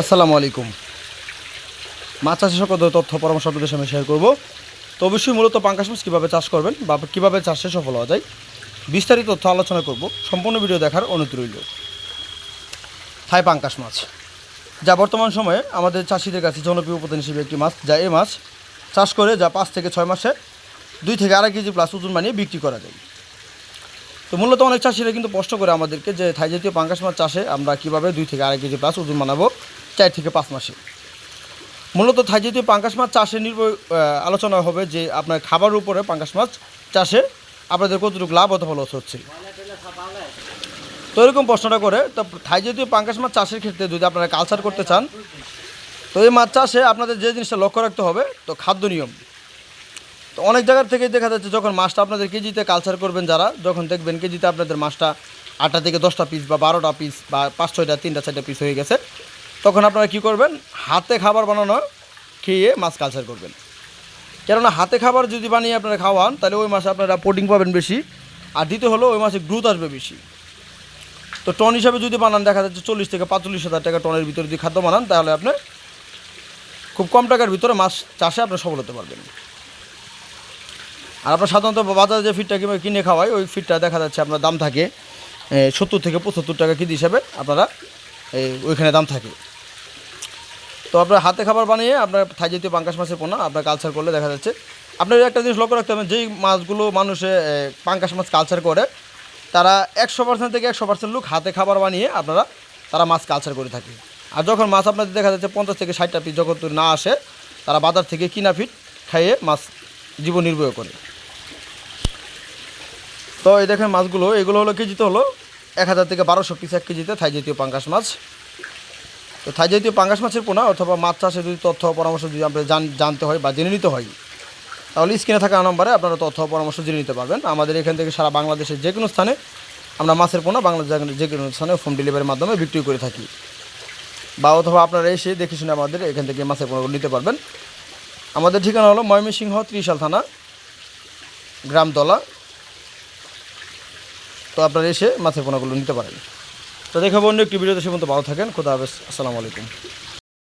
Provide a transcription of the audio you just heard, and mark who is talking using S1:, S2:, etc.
S1: আসসালামু আলাইকুম। মাছ চাষের সকল তথ্য পরামর্শ আপনাদের সামনে শেয়ার করব। তো অবশ্যই মূলত পাঙ্কাশ মাছ কীভাবে চাষ করবেন বা কীভাবে চাষে সফল হওয়া যায়, বিস্তারিত তথ্য আলোচনা করব। সম্পূর্ণ ভিডিও দেখার অনুরোধ রইল। থাই পাঙ্কাশ মাছ। যা বর্তমান সময়ে আমাদের চাষিদের কাছে জনপ্রিয় উপাদান হিসেবে একটি মাছ, যা এই মাছ চাষ করে যা পাঁচ থেকে ছয় মাসে দুই থেকে আড়াই কেজি প্লাস ওজন বানিয়ে বিক্রি করা যায়। তো মূলত অনেক চাষিরা কিন্তু প্রশ্ন করে আমাদেরকে যে থাই জাতীয় পাঙ্কাশ মাছ চাষে আমরা কীভাবে দুই থেকে আড়াই কেজি প্লাস ওজন বানাবো চার থেকে পাঁচ মাসে। মূলত থাই জাতীয় পাঙ্কাশ মাছ চাষে নির্ভর আলোচনা হবে যে আপনার খাবারের উপরে পাঙ্কাশ মাছ চাষে আপনাদের কতটুকু লাভ অথবা লস হচ্ছে। তো এরকম প্রশ্নটা করে, তো থাই জাতীয় পাঙ্কাশ মাছ চাষের ক্ষেত্রে যদি আপনারা কালচার করতে চান, তো এই মাছ চাষে আপনাদের যে জিনিসটা লক্ষ্য রাখতে হবে, তো খাদ্য নিয়ম। তো অনেক জায়গার থেকে দেখা যাচ্ছে যখন মাছটা আপনাদের কেজিতে কালচার করবেন যারা, যখন দেখবেন কেজিতে আপনাদের মাছটা আটটা থেকে দশটা পিস বা বারোটা পিস বা পাঁচ ছয়টা, তিনটা, চারটা পিস হয়ে গেছে তখন আপনারা কি করবেন? হাতে খাবার বানানো খেয়ে মাছ কালচার করবেন। কেননা হাতে খাবার যদি বানিয়ে আপনারা খাওয়ান, তাহলে ওই মাছে আপনারা প্রোটিন পাবেন বেশি, আর দ্বিতীয় হলো ওই মাছে গ্রোথ আসবে বেশি। তো টন হিসাবে যদি বানান, দেখা যাচ্ছে চল্লিশ থেকে পাঁচচল্লিশ হাজার টাকা টনের ভিতরে যদি খাদ্য বানান, তাহলে আপনি খুব কম টাকার ভিতরে মাছ চাষে আপনি সফল হতে পারবেন। আর আপনার সাধারণত বাজারে যে কিংবা কিনে খাওয়াই, ওই ফিটটা দেখা যাচ্ছে আপনার দাম থাকে সত্তর থেকে পঁচাত্তর টাকা কেজি হিসাবে আপনারা ওইখানে দাম থাকে। তো আপনার হাতে খাবার বানিয়ে আপনার থাই জাতীয় পাঙ্কাশ মাছের পোনা, আপনার কালচার করলে দেখা যাচ্ছে। আপনার একটা জিনিস লক্ষ্য রাখতে হবে, যেই মাছগুলো মানুষে পাঙ্কাশ মাছ কালচার করে, তারা একশো পার্সেন্ট থেকে একশো পার্সেন্ট লোক হাতে খাবার বানিয়ে আপনারা, তারা মাছ কালচার করে থাকে। আর যখন মাছ আপনাদের দেখা যাচ্ছে পঞ্চাশ থেকে ষাটটা পিস যখন না আসে, তারা বাজার থেকে কিনা ফিট খাইয়ে মাছ জীবন নির্বাহ করে। তো এই দেখেন মাছগুলো, এগুলো হলো কেজিতে হলো এক হাজার থেকে বারোশো পিস এক কেজিতে থাই জাতীয় পাঙ্কাশ মাছ। তো থাই জাতীয় পাঙ্কাশ মাছের পোনা অথবা মাছ চাষে যদি তথ্য পরামর্শ যদি আপনাদের জান, জানতে হয় বা জেনে নিতে হয়, তাহলে স্ক্রিনে থাকা নম্বরে আপনারা তথ্য পরামর্শ জেনে নিতে পারবেন। আমাদের এখান থেকে সারা বাংলাদেশের যে কোনো স্থানে আমরা মাছের পোনা বাংলাদেশের যে কোনো স্থানে হোম ডেলিভারির মাধ্যমে বিক্রি করে থাকি। বা অথবা আপনারা এসে দেখে শুনে আমাদের এখান থেকে মাছের পোনাগুলো নিতে পারবেন। আমাদের ঠিকানা হলো ময়মনসিংহ ত্রিশাল থানা গ্রামতলা তো আপনারা এসে মাছের পোনাগুলো নিতে পারেন। তো দেখাবো অন্য একটি ভিডিওতে সে মতো ভালো থাকেন খোদা হাফেজ আসসালামু আলাইকুম।